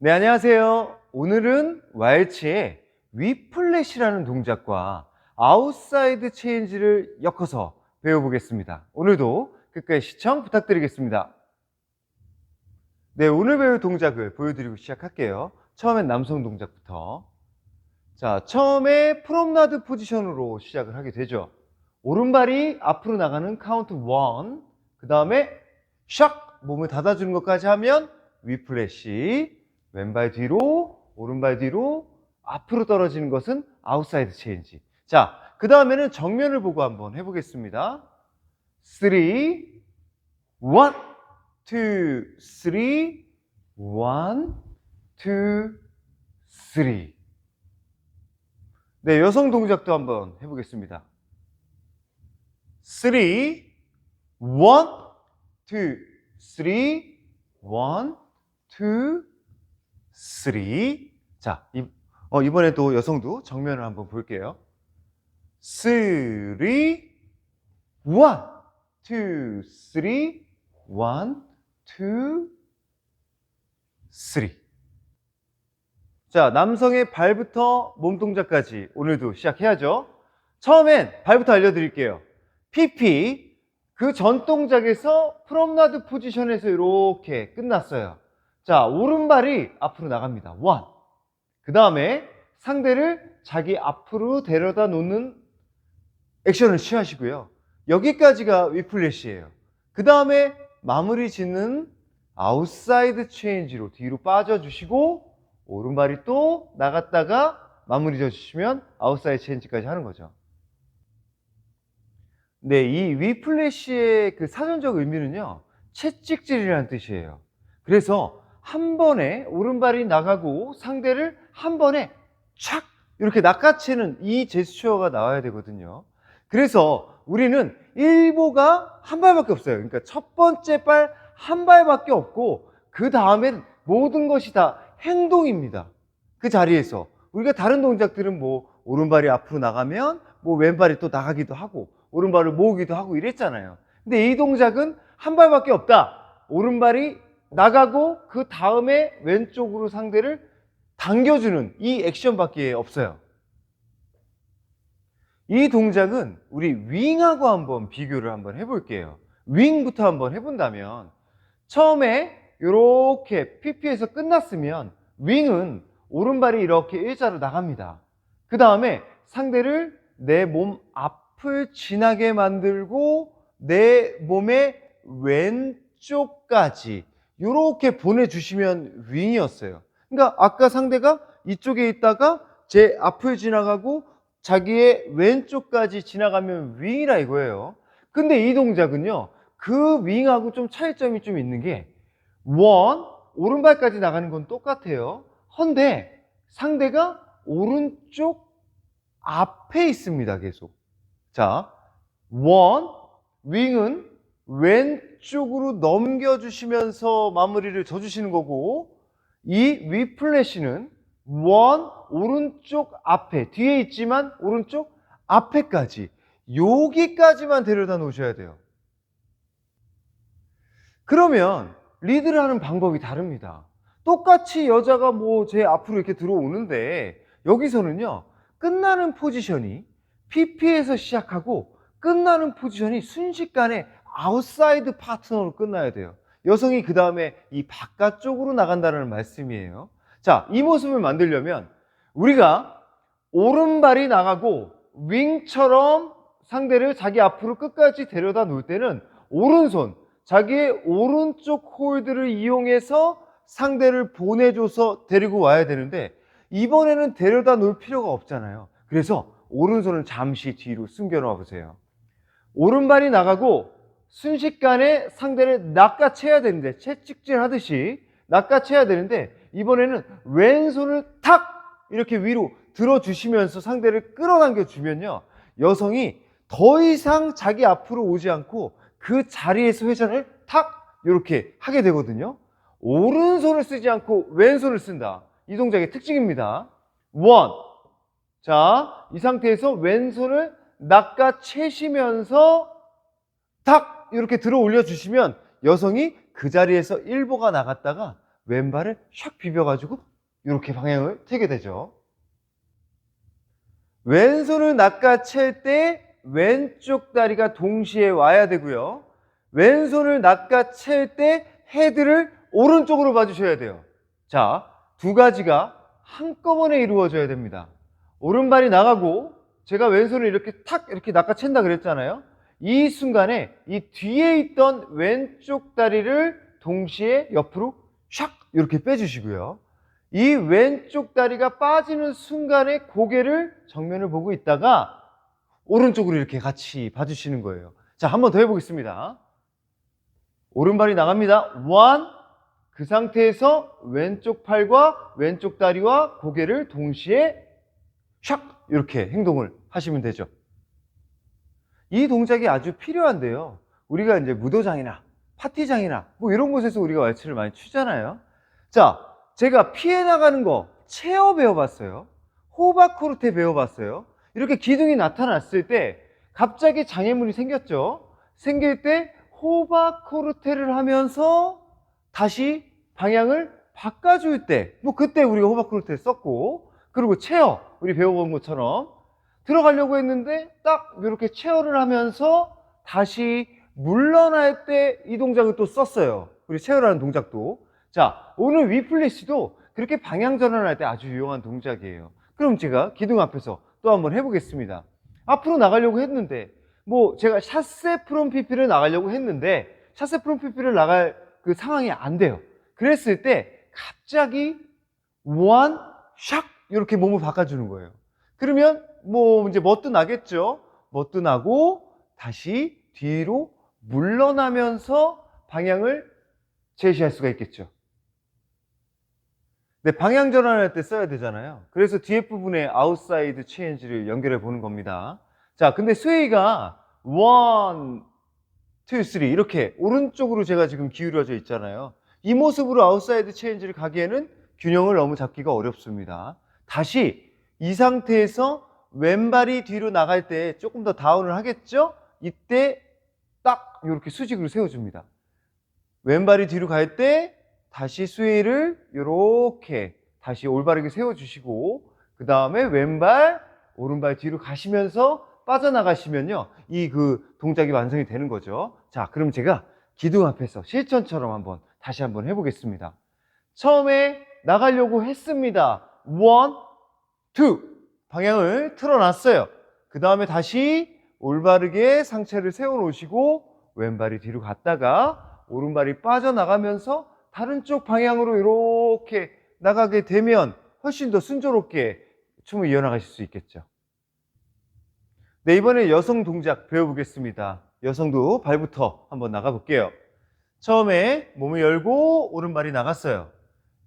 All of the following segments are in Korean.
네, 안녕하세요. 오늘은 왈츠의 위플랫이라는 동작과 아웃사이드 체인지를 엮어서 배워보겠습니다. 오늘도 끝까지 시청 부탁드리겠습니다. 네, 오늘 배울 동작을 보여드리고 시작할게요. 처음엔 남성 동작부터. 자, 처음에 프롬나드 포지션으로 시작을 하게 되죠. 오른발이 앞으로 나가는 카운트 1, 그 다음에 샥! 몸을 닫아주는 것까지 하면 위플래시, 왼발 뒤로, 오른발 뒤로, 앞으로 떨어지는 것은 아웃사이드 체인지. 자, 그 다음에는 정면을 보고 한번 해보겠습니다. 3, 1, 2, 3, 1, 2, 3. 네, 여성 동작도 한번 해보겠습니다. 3, 1, 2, 3, 1, 2, 3. 자, 이, 어, 이번에도 여성도 정면을 한번 볼게요. 3, 1, 2, 3, 1, 2, 3. 자, 남성의 발부터 몸 동작까지 오늘도 시작해야죠. 처음엔 발부터 알려드릴게요. PP, 그 전 동작에서 프롬나드 포지션에서 이렇게 끝났어요. 자, 오른발이 앞으로 나갑니다. 원. 그 다음에 상대를 자기 앞으로 데려다 놓는 액션을 취하시고요. 여기까지가 위플래시예요. 그 다음에 마무리 짓는 아웃사이드 체인지로 뒤로 빠져주시고 오른발이 또 나갔다가 마무리 져주시면 아웃사이드 체인지까지 하는 거죠. 네, 이 위플래시의 그 사전적 의미는요, 채찍질이라는 뜻이에요. 그래서 한 번에 오른발이 나가고 상대를 한 번에 촥 이렇게 낚아채는 이 제스처가 나와야 되거든요. 그래서 우리는 일보가 한 발밖에 없어요. 그러니까 첫 번째 발 한 발밖에 없고 그 다음엔 모든 것이 다 행동입니다. 그 자리에서 우리가 다른 동작들은 뭐 오른발이 앞으로 나가면 뭐 왼발이 또 나가기도 하고 오른발을 모으기도 하고 이랬잖아요. 근데 이 동작은 한 발밖에 없다. 오른발이 나가고 그 다음에 왼쪽으로 상대를 당겨주는 이 액션밖에 없어요. 이 동작은 우리 윙하고 한번 비교를 한번 해볼게요. 윙부터 한번 해본다면 처음에 이렇게 PP에서 끝났으면 윙은 오른발이 이렇게 일자로 나갑니다. 그 다음에 상대를 내 몸 앞을 지나게 만들고 내 몸의 왼쪽까지 이렇게 보내주시면 윙이었어요. 그러니까 아까 상대가 이쪽에 있다가 제 앞을 지나가고 자기의 왼쪽까지 지나가면 윙이라 이거예요. 근데 이 동작은요, 그 윙하고 좀 차이점이 좀 있는 게, 원, 오른발까지 나가는 건 똑같아요. 헌데 상대가 오른쪽 앞에 있습니다, 계속. 자, 원, 윙은 왼쪽으로 넘겨주시면서 마무리를 져주시는 거고, 이 위플래시는 원, 오른쪽 앞에, 뒤에 있지만 오른쪽 앞에까지, 여기까지만 데려다 놓으셔야 돼요. 그러면 리드를 하는 방법이 다릅니다. 똑같이 여자가 뭐 제 앞으로 이렇게 들어오는데, 여기서는요, 끝나는 포지션이 PP에서 시작하고 끝나는 포지션이 순식간에 아웃사이드 파트너로 끝나야 돼요. 여성이 그 다음에 이 바깥쪽으로 나간다는 말씀이에요. 자, 이 모습을 만들려면 우리가 오른발이 나가고 윙처럼 상대를 자기 앞으로 끝까지 데려다 놓을 때는 오른손, 자기의 오른쪽 홀드를 이용해서 상대를 보내줘서 데리고 와야 되는데 이번에는 데려다 놓을 필요가 없잖아요. 그래서 오른손을 잠시 뒤로 숨겨놓아 보세요. 오른발이 나가고 순식간에 상대를 낚아채야 되는데 채찍질 하듯이 낚아채야 되는데 이번에는 왼손을 탁 이렇게 위로 들어주시면서 상대를 끌어당겨 주면요 여성이 더 이상 자기 앞으로 오지 않고 그 자리에서 회전을 탁 이렇게 하게 되거든요. 오른손을 쓰지 않고 왼손을 쓴다. 이 동작의 특징입니다. 원. 자, 이 상태에서 왼손을 낚아채시면서 탁 이렇게 들어 올려 주시면 여성이 그 자리에서 일보가 나갔다가 왼발을 샥 비벼가지고 이렇게 방향을 틀게 되죠. 왼손을 낚아챌 때 왼쪽 다리가 동시에 와야 되고요. 왼손을 낚아챌 때 헤드를 오른쪽으로 봐주셔야 돼요. 자, 두 가지가 한꺼번에 이루어져야 됩니다. 오른발이 나가고 제가 왼손을 이렇게 탁 이렇게 낚아챈다 그랬잖아요. 이 순간에 이 뒤에 있던 왼쪽 다리를 동시에 옆으로 샥 이렇게 빼주시고요. 이 왼쪽 다리가 빠지는 순간에 고개를 정면을 보고 있다가 오른쪽으로 이렇게 같이 봐주시는 거예요. 자, 한 번 더 해보겠습니다. 오른발이 나갑니다. 원. 그 상태에서 왼쪽 팔과 왼쪽 다리와 고개를 동시에 샥 이렇게 행동을 하시면 되죠. 이 동작이 아주 필요한데요. 우리가 이제 무도장이나 파티장이나 뭐 이런 곳에서 우리가 왈츠를 많이 추잖아요. 자, 제가 피해 나가는 거 체어 배워봤어요. 호바코르테 배워봤어요. 이렇게 기둥이 나타났을 때 갑자기 장애물이 생겼죠. 생길 때 호바코르테를 하면서 다시 방향을 바꿔줄 때, 뭐 그때 우리가 호바코르테 썼고, 그리고 체어, 우리 배워본 것처럼 들어가려고 했는데 딱 이렇게 체어를 하면서 다시 물러날 때 이 동작을 또 썼어요. 우리 체어라는 동작도. 자, 오늘 위플래시도 그렇게 방향 전환할 때 아주 유용한 동작이에요. 그럼 제가 기둥 앞에서 또 한번 해보겠습니다. 앞으로 나가려고 했는데, 뭐 제가 샷세 프롬 피피를 나가려고 했는데, 샷세 프롬 피피를 나갈 그 상황이 안 돼요. 그랬을 때 갑자기 원, 샥 이렇게 몸을 바꿔주는 거예요. 그러면 뭐 이제 멋도 나겠죠. 멋도 나고 다시 뒤로 물러나면서 방향을 제시할 수가 있겠죠. 네, 방향 전환할 때 써야 되잖아요. 그래서 뒤에 부분에 아웃사이드 체인지를 연결해 보는 겁니다. 자, 근데 스웨이가 원, 투, 쓰리 이렇게 오른쪽으로 제가 지금 기울여져 있잖아요. 이 모습으로 아웃사이드 체인지를 가기에는 균형을 너무 잡기가 어렵습니다. 다시 이 상태에서 왼발이 뒤로 나갈 때 조금 더 다운을 하겠죠? 이때 딱 이렇게 수직으로 세워줍니다. 왼발이 뒤로 갈 때 다시 스웨이를 이렇게 다시 올바르게 세워주시고 그 다음에 왼발, 오른발 뒤로 가시면서 빠져나가시면요. 이 그 동작이 완성이 되는 거죠. 자, 그럼 제가 기둥 앞에서 실전처럼 한번 다시 한번 해보겠습니다. 처음에 나가려고 했습니다. 원, 투. 방향을 틀어놨어요. 그 다음에 다시 올바르게 상체를 세워놓으시고 왼발이 뒤로 갔다가 오른발이 빠져나가면서 다른 쪽 방향으로 이렇게 나가게 되면 훨씬 더 순조롭게 춤을 이어나가실 수 있겠죠. 네, 이번에 여성 동작 배워보겠습니다. 여성도 발부터 한번 나가볼게요. 처음에 몸을 열고 오른발이 나갔어요.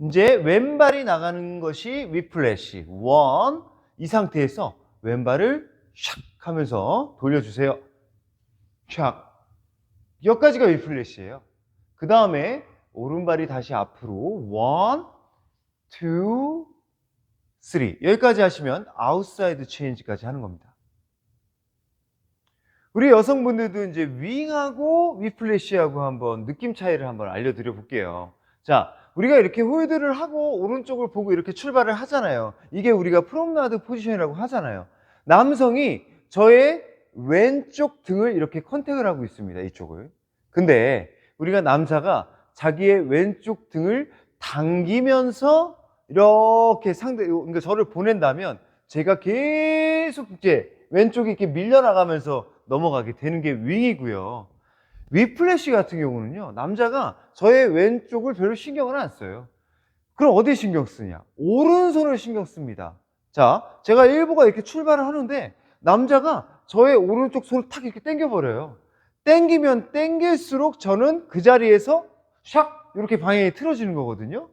이제 왼발이 나가는 것이 위플래시. 원. 이 상태에서 왼발을 샥 하면서 돌려주세요. 샥. 여기까지가 위플래시예요. 그 다음에 오른발이 다시 앞으로 원, 투, 쓰리. 여기까지 하시면 아웃사이드 체인지까지 하는 겁니다. 우리 여성분들도 이제 윙하고 위플래시하고 한번 느낌 차이를 한번 알려드려 볼게요. 자, 우리가 이렇게 홀드를 하고 오른쪽을 보고 이렇게 출발을 하잖아요. 이게 우리가 프롬나드 포지션이라고 하잖아요. 남성이 저의 왼쪽 등을 이렇게 컨택을 하고 있습니다. 이쪽을. 근데 우리가 남자가 자기의 왼쪽 등을 당기면서 이렇게 상대, 그러니까 저를 보낸다면 제가 계속 이제 왼쪽이 이렇게 밀려나가면서 넘어가게 되는 게 윙이고요. 위플래시 같은 경우는요, 남자가 저의 왼쪽을 별로 신경을 안 써요. 그럼 어디 신경 쓰냐? 오른손을 신경 씁니다. 자, 제가 일보가 이렇게 출발을 하는데, 남자가 저의 오른쪽 손을 탁 이렇게 당겨버려요. 당기면 당길수록 저는 그 자리에서 샥! 이렇게 방향이 틀어지는 거거든요.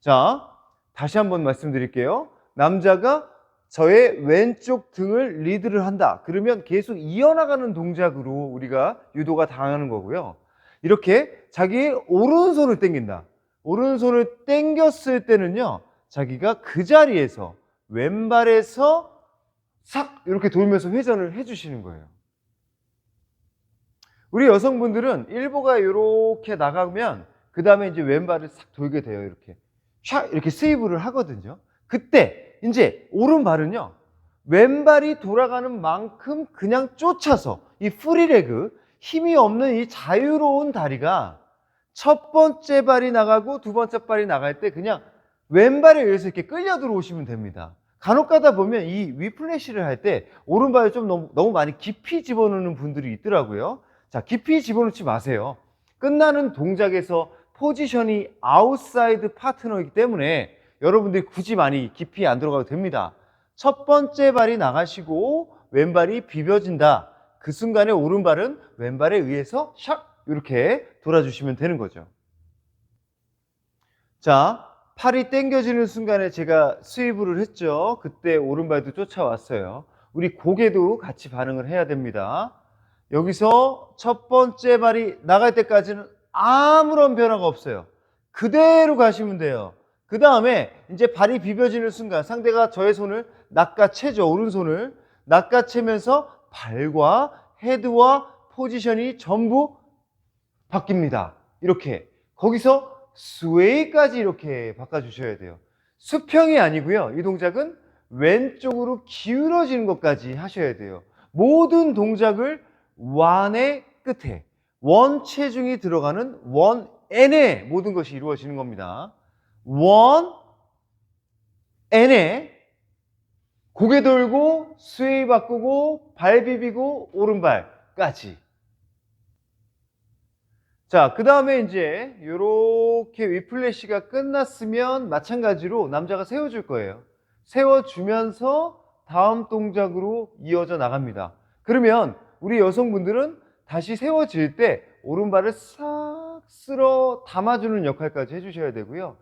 자, 다시 한번 말씀드릴게요. 남자가 저의 왼쪽 등을 리드를 한다. 그러면 계속 이어나가는 동작으로 우리가 유도가 당하는 거고요. 이렇게 자기의 오른손을 당긴다. 오른손을 당겼을 때는요, 자기가 그 자리에서 왼발에서 싹 이렇게 돌면서 회전을 해주시는 거예요. 우리 여성분들은 일보가 이렇게 나가면 그 다음에 이제 왼발을 싹 돌게 돼요. 이렇게. 샥! 이렇게 스위브를 하거든요. 그때 이제 오른발은요. 왼발이 돌아가는 만큼 그냥 쫓아서 이 프리레그, 힘이 없는 이 자유로운 다리가 첫 번째 발이 나가고 두 번째 발이 나갈 때 그냥 왼발에 의해서 이렇게 끌려 들어오시면 됩니다. 간혹 가다 보면 이 위플래시를 할 때 오른발을 좀 너무, 너무 많이 깊이 집어넣는 분들이 있더라고요. 자, 깊이 집어넣지 마세요. 끝나는 동작에서 포지션이 아웃사이드 파트너이기 때문에 여러분들이 굳이 많이 깊이 안 들어가도 됩니다. 첫 번째 발이 나가시고 왼발이 비벼진다. 그 순간에 오른발은 왼발에 의해서 샥 이렇게 돌아주시면 되는 거죠. 자, 팔이 당겨지는 순간에 제가 스위브를 했죠. 그때 오른발도 쫓아왔어요. 우리 고개도 같이 반응을 해야 됩니다. 여기서 첫 번째 발이 나갈 때까지는 아무런 변화가 없어요. 그대로 가시면 돼요. 그 다음에 이제 발이 비벼지는 순간 상대가 저의 손을 낚아채죠. 오른손을 낚아채면서 발과 헤드와 포지션이 전부 바뀝니다. 이렇게. 거기서 스웨이까지 이렇게 바꿔주셔야 돼요. 수평이 아니고요. 이 동작은 왼쪽으로 기울어지는 것까지 하셔야 돼요. 모든 동작을 원의 끝에 원 체중이 들어가는 원 N에 모든 것이 이루어지는 겁니다. 원 N에 고개 돌고 스웨이 바꾸고 발 비비고 오른발까지. 자, 그 다음에 이제 이렇게 위플래시가 끝났으면 마찬가지로 남자가 세워줄 거예요. 세워주면서 다음 동작으로 이어져 나갑니다. 그러면 우리 여성분들은 다시 세워질 때 오른발을 싹 쓸어 담아주는 역할까지 해주셔야 되고요.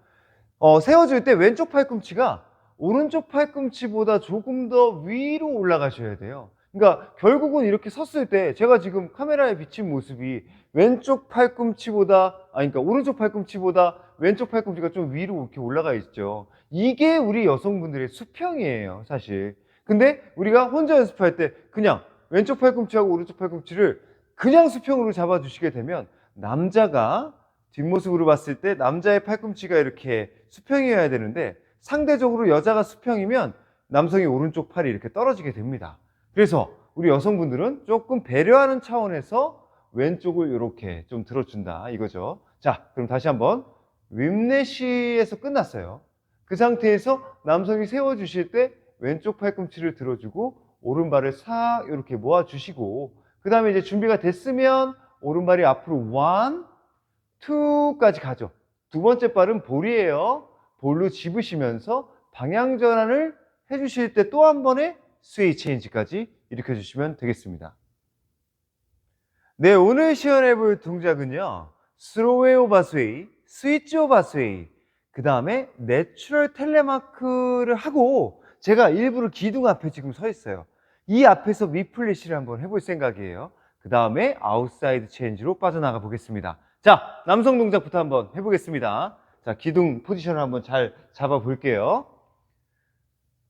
어, 세워질 때 왼쪽 팔꿈치가 오른쪽 팔꿈치보다 조금 더 위로 올라가셔야 돼요. 그러니까 결국은 이렇게 섰을 때 제가 지금 카메라에 비친 모습이 왼쪽 팔꿈치보다 아니 그러니까 오른쪽 팔꿈치보다 왼쪽 팔꿈치가 좀 위로 이렇게 올라가 있죠. 이게 우리 여성분들의 수평이에요, 사실. 근데 우리가 혼자 연습할 때 그냥 왼쪽 팔꿈치하고 오른쪽 팔꿈치를 그냥 수평으로 잡아 주시게 되면 남자가 뒷모습으로 봤을 때 남자의 팔꿈치가 이렇게 수평이어야 되는데 상대적으로 여자가 수평이면 남성이 오른쪽 팔이 이렇게 떨어지게 됩니다. 그래서 우리 여성분들은 조금 배려하는 차원에서 왼쪽을 이렇게 좀 들어준다 이거죠. 자, 그럼 다시 한번 윗내시에서 끝났어요. 그 상태에서 남성이 세워주실 때 왼쪽 팔꿈치를 들어주고 오른발을 싹 이렇게 모아주시고 그 다음에 이제 준비가 됐으면 오른발이 앞으로 원, 투까지 가죠. 두 번째 발은 볼이에요. 볼로 집으시면서 방향 전환을 해주실 때 또 한 번의 스웨이 체인지까지 일으켜 주시면 되겠습니다. 네, 오늘 시연해 볼 동작은요. 스로웨 오바 스웨이, 스위치 오바 스웨이, 그 다음에 내추럴 텔레마크를 하고 제가 일부러 기둥 앞에 지금 서 있어요. 이 앞에서 위플래시를 한번 해볼 생각이에요. 그 다음에 아웃사이드 체인지로 빠져나가 보겠습니다. 자, 남성 동작부터 한번 해보겠습니다. 자, 기둥 포지션을 한번 잘 잡아 볼게요.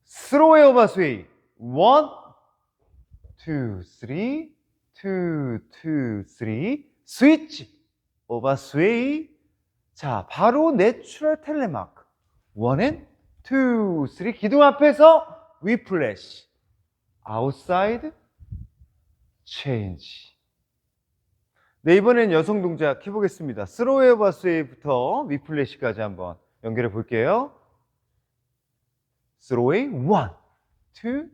스로웨 오바 스웨이. 원, 투, 쓰리, 투, 투, 쓰리. 스위치. 오바 스웨이. 자, 바로 내추럴 텔레마크. 원 앤, 투, 쓰리. 기둥 앞에서 위플래시. 아웃사이드 체인지. 네, 이번엔 여성 동작 해보겠습니다. 스로웨어 바스웨이부터 위플래시까지 한번 연결해 볼게요. 스로웨이, 원, 투,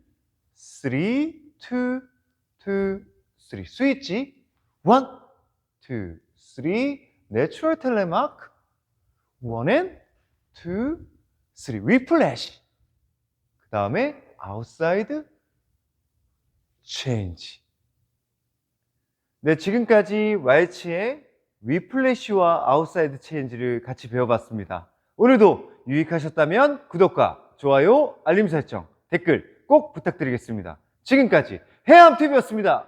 쓰리, 투, 투, 쓰리. 스위치, 원, 투, 쓰리. 내추럴 텔레마크, 원 앤, 투, 쓰리. 위플래시. 그 다음에 아웃사이드 체인지. 네, 지금까지 왈츠의 위플래시와 아웃사이드 체인지를 같이 배워봤습니다. 오늘도 유익하셨다면 구독과 좋아요, 알림 설정, 댓글 꼭 부탁드리겠습니다. 지금까지 해암TV였습니다.